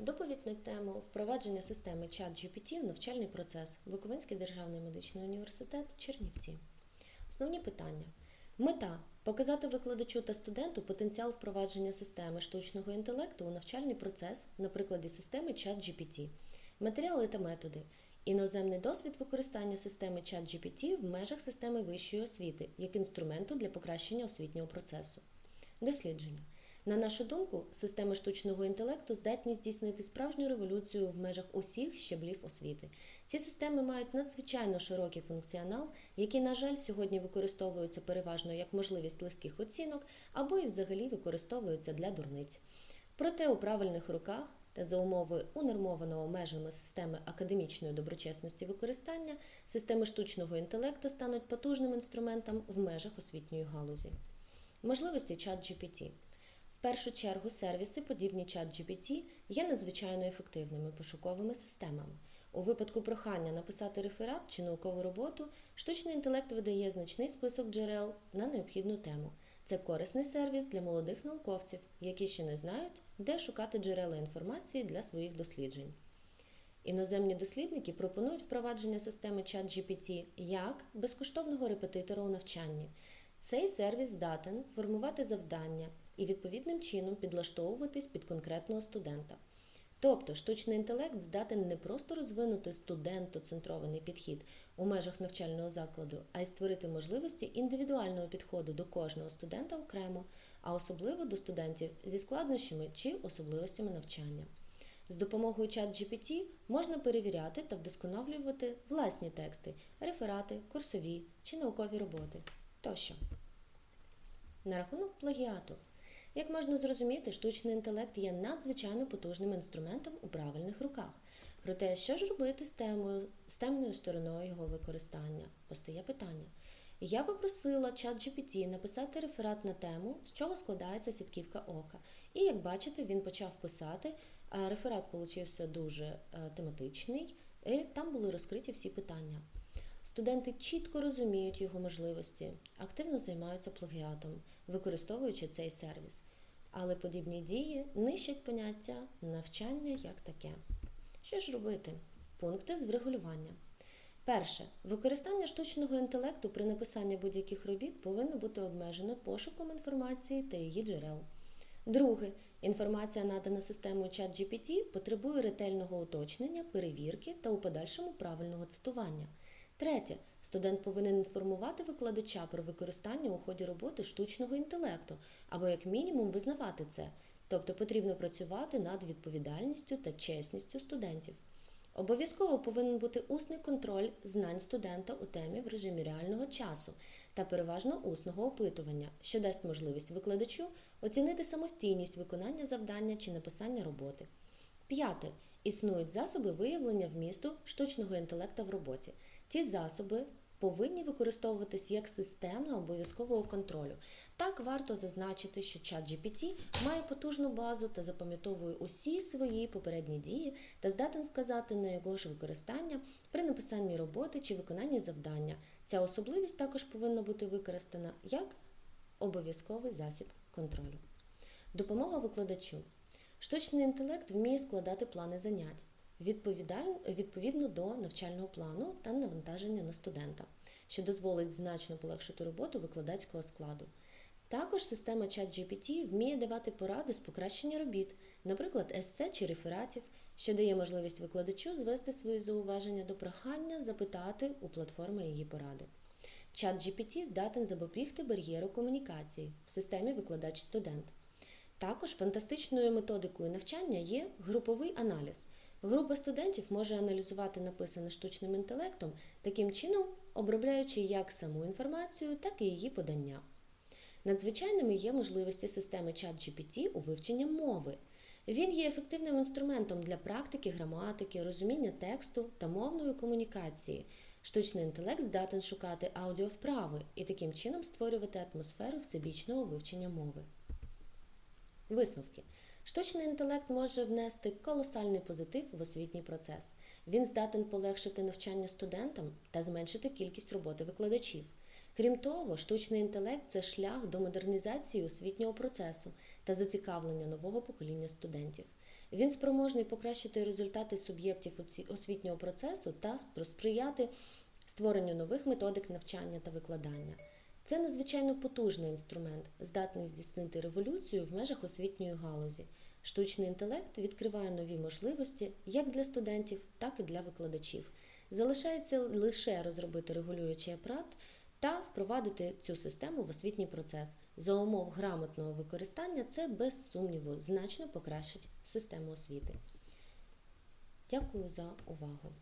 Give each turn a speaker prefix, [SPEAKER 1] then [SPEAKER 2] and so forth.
[SPEAKER 1] Доповідь на тему впровадження системи ChatGPT в навчальний процес. Буковинський державний медичний університет Чернівці. Основні питання. Мета показати викладачу та студенту потенціал впровадження системи штучного інтелекту у навчальний процес на прикладі системи ChatGPT. Матеріали та методи. Іноземний досвід використання системи ChatGPT в межах системи вищої освіти як інструменту для покращення освітнього процесу. Дослідження. На нашу думку, системи штучного інтелекту здатні здійснити справжню революцію в межах усіх щаблів освіти. Ці системи мають надзвичайно широкий функціонал, який, на жаль, сьогодні використовуються переважно як можливість легких оцінок або і взагалі використовуються для дурниць. Проте у правильних руках та за умови унормованого межами системи академічної доброчесності використання, системи штучного інтелекту стануть потужним інструментом в межах освітньої галузі. Можливості ChatGPT. В першу чергу сервіси, подібні ChatGPT, є надзвичайно ефективними пошуковими системами. У випадку прохання написати реферат чи наукову роботу, штучний інтелект видає значний список джерел на необхідну тему. Це корисний сервіс для молодих науковців, які ще не знають, де шукати джерела інформації для своїх досліджень. Іноземні дослідники пропонують впровадження системи ChatGPT як безкоштовного репетитора у навчанні. Цей сервіс здатен формувати завдання і відповідним чином підлаштовуватись під конкретного студента. Тобто штучний інтелект здатен не просто розвинути студентоцентрований підхід у межах навчального закладу, а й створити можливості індивідуального підходу до кожного студента окремо, а особливо до студентів зі складнощами чи особливостями навчання. З допомогою ChatGPT можна перевіряти та вдосконалювати власні тексти, реферати, курсові чи наукові роботи тощо. На рахунок плагіату. Як можна зрозуміти, штучний інтелект є надзвичайно потужним інструментом у правильних руках. Проте, що ж робити з темою, з темною стороною його використання? Постає питання. Я попросила ChatGPT написати реферат на тему, з чого складається сітківка ока. І як бачите, він почав писати. Реферат получився дуже е, тематичний, і там були розкриті всі питання. Студенти чітко розуміють його можливості, активно займаються плагіатом, використовуючи цей сервіс. Але подібні дії нищать поняття навчання як таке. Що ж робити? Пункти з врегулювання. Перше, використання штучного інтелекту при написанні будь-яких робіт повинно бути обмежено пошуком інформації та її джерел. Друге, інформація, надана системою ChatGPT, потребує ретельного уточнення, перевірки та у подальшому правильного цитування. Третє, студент повинен інформувати викладача про використання у ході роботи штучного інтелекту, або як мінімум визнавати це, тобто потрібно працювати над відповідальністю та чесністю студентів. Обов'язково повинен бути усний контроль знань студента у темі в режимі реального часу та переважно усного опитування, що дасть можливість викладачу оцінити самостійність виконання завдання чи написання роботи. П'яте. Існують засоби виявлення вмісту штучного інтелекта в роботі. Ці засоби повинні використовуватись як системно обов'язкового контролю. Так варто зазначити, що ChatGPT має потужну базу та запам'ятовує усі свої попередні дії та здатен вказати на його ж використання при написанні роботи чи виконанні завдання. Ця особливість також повинна бути використана як обов'язковий засіб контролю. Допомога викладачу. Штучний інтелект вміє складати плани занять відповідно до навчального плану та навантаження на студента, що дозволить значно полегшити роботу викладацького складу. Також система ChatGPT вміє давати поради з покращення робіт, наприклад, есе чи рефератів, що дає можливість викладачу звести свої зауваження до прохання запитати у платформи її поради. ChatGPT здатен запобігти бар'єру комунікації в системі викладач-студент. Також фантастичною методикою навчання є груповий аналіз. Група студентів може аналізувати написане штучним інтелектом, таким чином обробляючи як саму інформацію, так і її подання. Надзвичайними є можливості системи ChatGPT у вивченні мови. Він є ефективним інструментом для практики граматики, розуміння тексту та мовної комунікації. Штучний інтелект здатен шукати аудіовправи і таким чином створювати атмосферу всебічного вивчення мови. Висновки. Штучний інтелект може внести колосальний позитив в освітній процес. Він здатен полегшити навчання студентам та зменшити кількість роботи викладачів. Крім того, штучний інтелект це шлях до модернізації освітнього процесу та зацікавлення нового покоління студентів. Він спроможний покращити результати суб'єктів освітнього процесу та сприяти створенню нових методик навчання та викладання. Це надзвичайно потужний інструмент, здатний здійснити революцію в межах освітньої галузі. Штучний інтелект відкриває нові можливості як для студентів, так і для викладачів. Залишається лише розробити регулюючий апарат та впровадити цю систему в освітній процес. За умов грамотного використання це без сумніву значно покращить систему освіти. Дякую за увагу.